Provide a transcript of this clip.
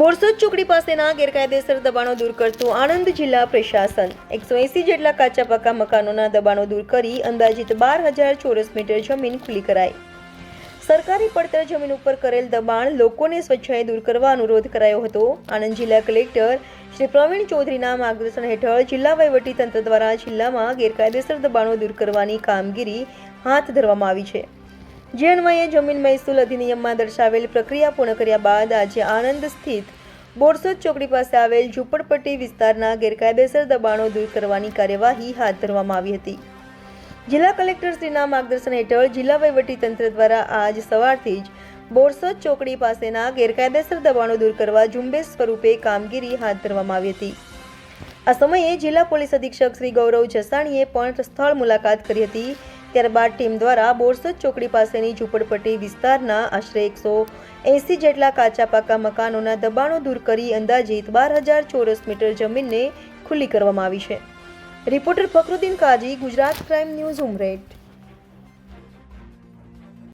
બોરસદ ચોકડી પાસેના ગેરકાયદેસર દબાણો દૂર કરતું આણંદ જિલ્લા પ્રશાસન. એકસો એંસી જેટલા કાચા પાકા મકાનોના દબાણો દૂર કરી અંદાજિત બાર હજાર ચોરસ મીટર જમીન ખુલ્લી કરાઈ. સરકારી પડતર જમીન ઉપર કરેલ દબાણ લોકોને સ્વચ્છાએ દૂર કરવા અનુરોધ કરાયો હતો. આણંદ જિલ્લા કલેક્ટર શ્રી પ્રવીણ ચૌધરીના માર્ગદર્શન હેઠળ જિલ્લા વહીવટી તંત્ર દ્વારા જિલ્લામાં ગેરકાયદેસર દબાણો દૂર કરવાની કામગીરી હાથ ધરવામાં આવી છે. જે અન્વયે જમીન મહેસૂલ અધિનિયમમાં દર્શાવેલ પ્રક્રિયા પૂર્ણ કર્યા બાદ આજે આણંદ સ્થિત બોરસદ ચોકડી પાસે આવેલ ઝૂંપડપટ્ટી વિસ્તારના ગેરકાયદેસર દબાણો દૂર કરવાની કાર્યવાહી હાથ ધરવામાં આવી હતી. જિલ્લા કલેક્ટરશ્રીના માર્ગદર્શન હેઠળ જિલ્લા તંત્ર દ્વારા આજ સવારથી જ બોરસદ ચોકડી પાસેના ગેરકાયદેસર દબાણો દૂર કરવા ઝુંબેશ સ્વરૂપે કામગીરી હાથ ધરવામાં આવી હતી. આ સમયે જિલ્લા પોલીસ અધિક્ષક શ્રી ગૌરવ જસાણીએ પણ સ્થળ મુલાકાત કરી હતી. ત્યારબાદ ટીમ દ્વારા બોરસદ ચોકડી પાસેની ઝૂંપડપટ્ટી વિસ્તારના આશરે એકસો એંસી જેટલા કાચા પાકા મકાનોના દબાણો દૂર કરી અંદાજિત બાર હજાર ચોરસ મીટર જમીનને ખુલ્લી કરવામાં આવી છે. Reporter Fakruddin Kazi, Gujarat crime news Umreth.